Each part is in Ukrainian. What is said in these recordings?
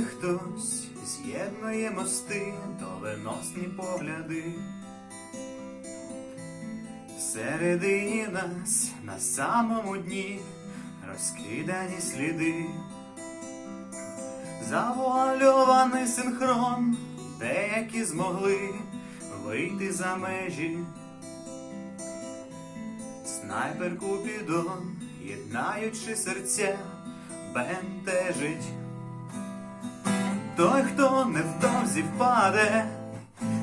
хтось з'єднує мости, доленосні погляди. Всередині нас на самому дні розкидані сліди. Завуальований синхрон, деякі змогли вийти за межі. Снайпер Купідон, єднаючи серця, бентежить. Той, хто невдовзі впаде,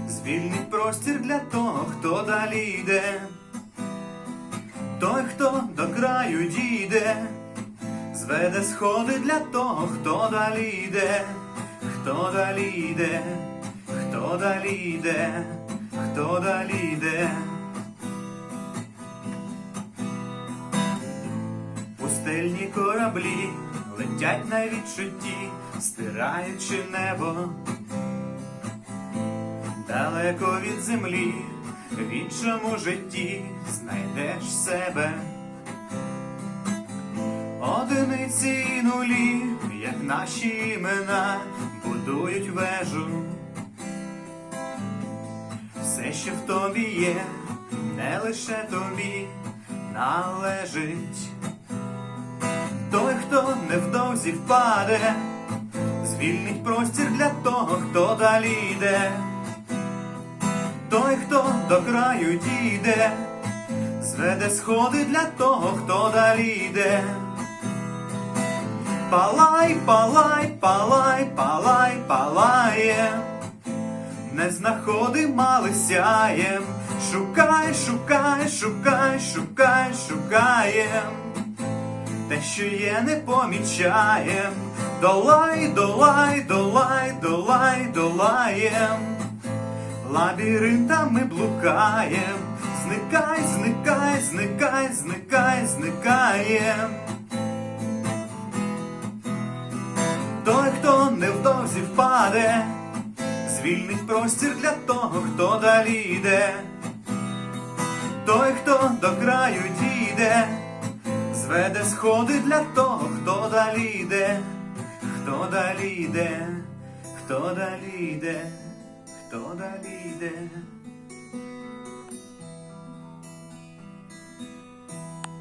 звільнить простір для того, хто далі йде. Той, хто до краю дійде, зведе сходи для того, хто далі йде, хто далі йде, хто далі йде, хто далі йде. Пустельні кораблі летять на відчутті, стираючи небо. Далеко від землі, в іншому житті знайдеш себе. Одиниці і нулі, як наші імена, будують вежу. Все, що в тобі є, не лише тобі належить. Хто невдовзі впаде, звільнить простір для того, хто далі йде. Той, хто до краю дійде, зведе сходи для того, хто далі йде. Палай, палай, палай, палай, палає, не знаходи мали сяєм, шукай, шукай, шукай, шукай, шукаєм те, що є, не помічаєм. Долай, долай, долай, долай, долаєм. Лабіринтами блукаєм. Зникай, зникай, зникай, зникай, зникаєм. Той, хто невдовзі впаде, звільнить простір для того, хто далі йде. Той, хто до краю дійде, сходи для того, хто далі йде, хто далі йде, хто далі йде, хто далі йде.